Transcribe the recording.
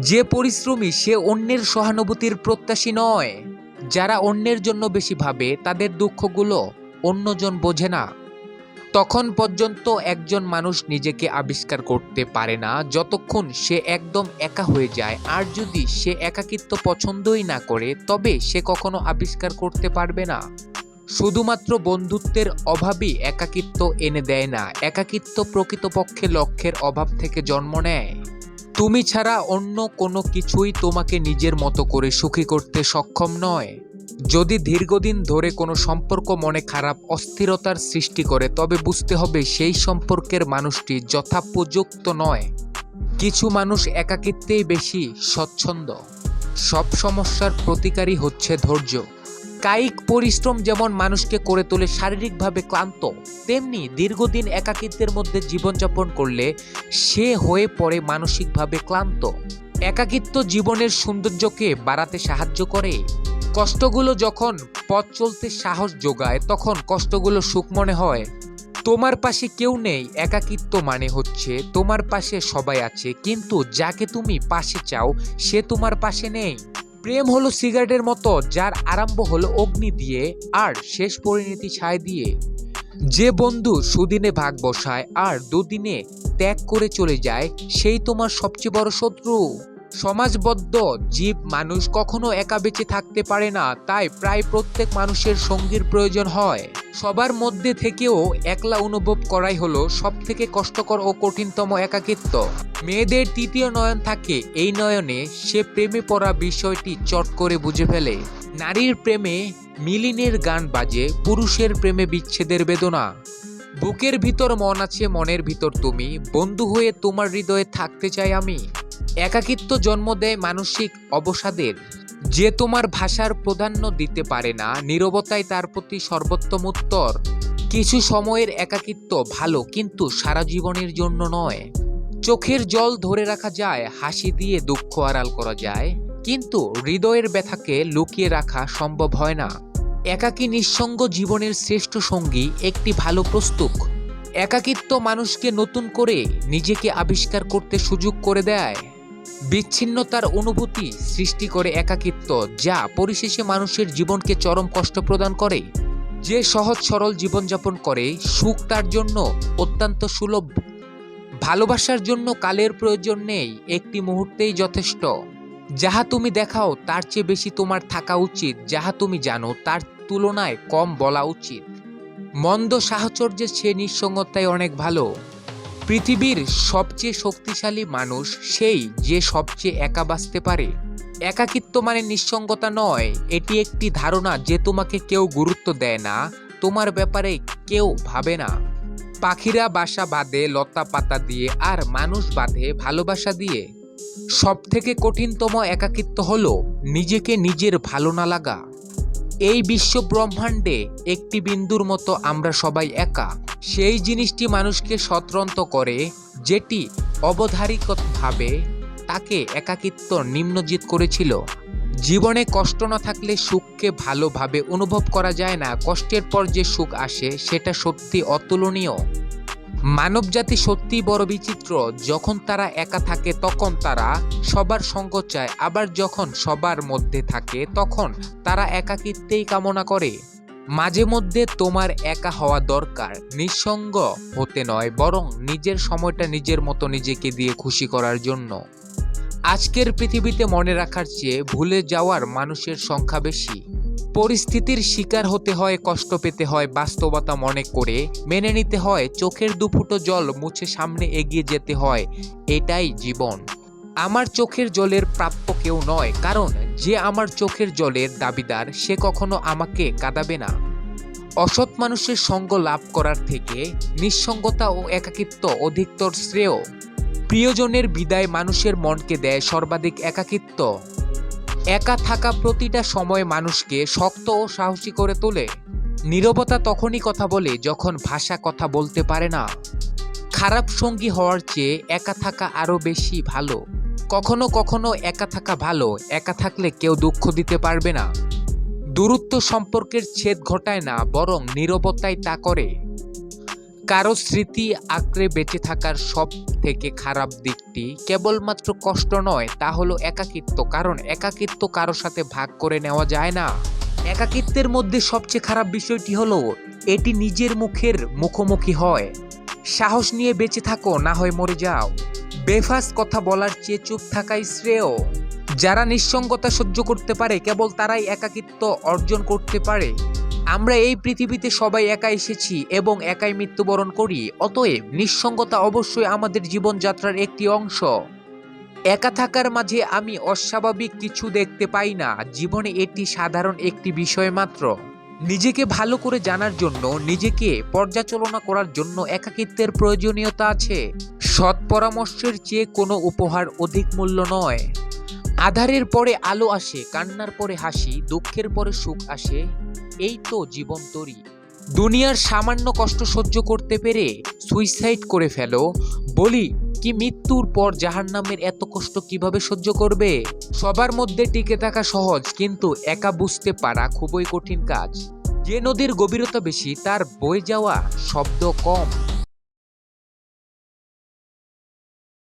যে পরিশ্রমী সে অন্যের সহানুভূতির প্রত্যাশী নয়। যারা অন্যের জন্য বেশি ভাবে, তাদের দুঃখগুলো অন্যজন বোঝে না। তখন পর্যন্ত একজন মানুষ নিজেকে আবিষ্কার করতে পারে না, যতক্ষণ সে একদম একা হয়ে যায়। আর যদি সে একাকিত্ব পছন্দই না করে, তবে সে কখনো আবিষ্কার করতে পারবে না। শুধুমাত্র বন্ধুত্বের অভাবই একাকিত্ব এনে দেয় না। একাকিত্ব প্রকৃতপক্ষে লক্ষ্যের অভাব থেকে জন্ম নেয়। তুমি ছাড়া অন্য কোনো কিছুই তোমাকে নিজের মতো করে সুখী করতে সক্ষম নয়। যদি দীর্ঘদিন ধরে কোনো সম্পর্ক মনে খারাপ অস্থিরতার সৃষ্টি করে, তবে বুঝতে হবে সেই সম্পর্কের মানুষটি যথাপযুক্ত নয়। কিছু মানুষ একাকিত্বেই বেশি স্বচ্ছন্দ। সব সমস্যার প্রতিকারই হচ্ছে ধৈর্য। কায়িক পরিশ্রম যেমন মানুষকে করে তোলে শারীরিকভাবে ক্লান্ত, তেমনি দীর্ঘদিন একাকিত্বের মধ্যে জীবনযাপন করলে সে হয়ে পড়ে মানসিকভাবে ক্লান্ত। একাকিত্ব জীবনের সৌন্দর্যকে বাড়াতে সাহায্য করে। কষ্টগুলো যখন পথ চলতে সাহস যোগায়, তখন কষ্টগুলো সুখ মনে হয়। তোমার পাশে কেউ নেই, একাকিত্ব মানে হচ্ছে তোমার পাশে সবাই আছে, কিন্তু যাকে তুমি পাশে চাও, সে তোমার পাশে নেই। প্রেম হলো সিগারেটের মতো, যার আরম্ভ হলো অগ্নি দিয়ে আর শেষ পরিণতি ছায় দিয়ে। যে বন্ধু সুদিনে ভাগ বসায় আর দুদিনে ত্যাগ করে চলে যায়, সেই তোমার সবচেয়ে বড় শত্রু। সমাজবদ্ধ, জীব মানুষ কখনো একা বেঁচে থাকতে পারে না, তাই প্রায় প্রত্যেক মানুষের সঙ্গীর প্রয়োজন হয়। সবার মধ্যে থেকেও একলা অনুভব করাই হলো সব থেকে কষ্টকর ও কঠিনতম একাকিত্ব। মেয়েদের তৃতীয় নয়ন থাকে, এই নয়নে সে প্রেমে পড়া বিষয়টি চট করে বুঝে ফেলে। নারীর প্রেমে মিলিনের গান বাজে, পুরুষের প্রেমে বিচ্ছেদের বেদনা। বুকের ভিতর মন আছে, মনের ভিতর তুমি, বন্ধু হয়ে তোমার হৃদয়ে থাকতে চাই আমি। একাকিত্ব জন্ম দেয় মানসিক অবসাদের। যে তোমার ভাষার প্রাধান্য দিতে পারে না, নীরবতাই তার প্রতি সর্বোত্তম উত্তর। কিছু সময়ের একাকিত্ব ভালো, কিন্তু সারা জীবনের জন্য নয়। চোখের জল ধরে রাখা যায়, হাসি দিয়ে দুঃখ আড়াল করা যায়, কিন্তু হৃদয়ের ব্যথাকে লুকিয়ে রাখা সম্ভব হয় না। একাকী নিঃসঙ্গ জীবনের শ্রেষ্ঠ সঙ্গী একটি ভালো প্রস্তুক একাকিত্ব মানুষকে নতুন করে নিজেকে আবিষ্কার করতে সুযোগ করে দেয়। বিচ্ছিন্নতার অনুভূতি সৃষ্টি করে একাকিত্ব যা পরিশেষে মানুষের জীবনকে চরম কষ্ট প্রদান করে। যে সহজ সরল জীবনযাপন করে, সুখ তার জন্য অত্যন্ত সুলভ। ভালোবাসার জন্য কালের প্রয়োজন নেই, একটি মুহূর্তেই যথেষ্ট। যাহা তুমি দেখাও, তার চেয়ে বেশি তোমার থাকা উচিত। যাহা তুমি জানো, তার তুলনায় কম বলা উচিত। মন্দ সাহচর্যের সে নিঃসঙ্গতায় অনেক ভালো। পৃথিবীর সবচেয়ে শক্তিশালী মানুষ সেই যে সবচেয়ে একা বাঁচতে পারে। একাকিত্ব মানে নিঃসঙ্গতা নয়। এটি একটি ধারণা যে তোমাকে কেউ গুরুত্ব দেয় না। তোমার ব্যাপারে কেউ ভাবে না। পাখিরা বাসা বাঁধে, লতা পাতা দিয়ে, আর মানুষ বাঁধে ভালোবাসা দিয়ে। সব থেকে কঠিনতম একাকিত্ব হলো নিজেকে নিজের ভালো না লাগা। এই বিশ্ব ব্রহ্মাণ্ডে একটি বিন্দুর মতো আমরা সবাই একা। সেই জিনিসটি মানুষকে সতরন্ত করে, যেটি অবধারিকভাবে তাকে একাকিত্ব নিম্নজিত করেছিল। জীবনে কষ্ট না থাকলে সুখকে ভালোভাবে অনুভব করা যায় না। কষ্টের পর যে সুখ আসে, সেটা সত্যি অতুলনীয়। মানবজাতি সত্যিই বড় বিচিত্র। যখন তারা একা থাকে, তখন তারা সবার সঙ্গ চায়। আবার যখন সবার মধ্যে থাকে, তখন তারা একাকিত্বেই কামনা করে। মাঝে মধ্যে তোমার একা হওয়া দরকার। নিঃসঙ্গ হতে নয়, বরং নিজের সময়টা নিজের মতো নিজেকে দিয়ে খুশি করার জন্য। আজকের পৃথিবীতে মনে রাখার চেয়ে ভুলে যাওয়ার মানুষের সংখ্যা বেশি। পরিস্থিতির শিকার হতে হয়, কষ্ট পেতে হয়, বাস্তবতা মনে করে। মেনে নিতে হয়, চোখের দুফুটো জল মুছে সামনে এগিয়ে যেতে হয়, এটাই জীবন। আমার চোখের জলের প্রাপ্য কেউ নয়, কারণ যে আমার চোখের জলের দাবিদার, সে কখনো আমাকে কাঁদাবে না। অসৎ মানুষের সঙ্গ লাভ করার থেকে নিঃসঙ্গতা ও একাকিত্ব অধিকতর শ্রেয়। প্রিয়জনের বিদায় মানুষের মনকে দেয় সর্বাধিক একাকিত্ব। একা থাকা প্রতিটা সময় মানুষকে শক্ত ও সাহসী করে তোলে। নীরবতা তখনই কথা বলে যখন ভাষা কথা বলতে পারে না। খারাপ সঙ্গী হওয়ার চেয়ে একা থাকা আরও বেশি ভালো। কখনো কখনো একা থাকা ভালো, একা থাকলে কেউ দুঃখ দিতে পারবে না। দূরত্ব সম্পর্কের ছেদ ঘটায় না, বরং নীরবতাই তা করে। কারও স্মৃতি আঁকড়ে বেঁচে থাকার সব থেকে খারাপ দিকটি কেবলমাত্র কষ্ট নয়, তা হলো একাকিত্ব। কারণ একাকিত্ব কারও সাথে ভাগ করে নেওয়া যায় না। একাকিত্বের মধ্যে সবচেয়ে খারাপ বিষয়টি হলো, এটি নিজের মুখের মুখোমুখি হয়। সাহস নিয়ে বেঁচে থাকো, না হয় মরে যাও। বেফাস কথা বলার চেয়ে চুপ থাকাই শ্রেয়। যারা নিঃসঙ্গতা সহ্য করতে পারে, কেবল তারাই একাকিত্ব অর্জন করতে পারে। আমরা এই পৃথিবীতে সবাই একা এসেছি এবং একাই মৃত্যুবরণ করি, অতএব নিঃসঙ্গতা অবশ্যই আমাদের জীবনযাত্রার একটি অংশ। একা থাকার মাঝে আমি অস্বাভাবিক কিছু দেখতে পাই না, জীবনে এটি সাধারণ একটি বিষয় মাত্র। নিজেকে ভালো করে জানার জন্য, নিজেকে পর্যালোচনা করার জন্য একাকিত্বের প্রয়োজনীয়তা আছে। সৎ পরামর্শের চেয়ে কোনো উপহার অধিক মূল্য নয়। আধারের পরে আলো আসে, কান্নার পরে হাসি, দুঃখের পরে সুখ আসে, এই তো জীবন তরি। দুনিয়ার সামান্য কষ্ট সহ্য করতে পেরে সুইসাইড করে ফেলো। বলি, কি মৃত্যুর পর জাহান্নামের এত কষ্ট কীভাবে সহ্য করবে? সবার মধ্যে টিকে থাকা সহজ, কিন্তু একা বুঝতে পারা খুবই কঠিন কাজ। যে নদীর গভীরতা বেশি, তার বয়ে যাওয়া শব্দ কম।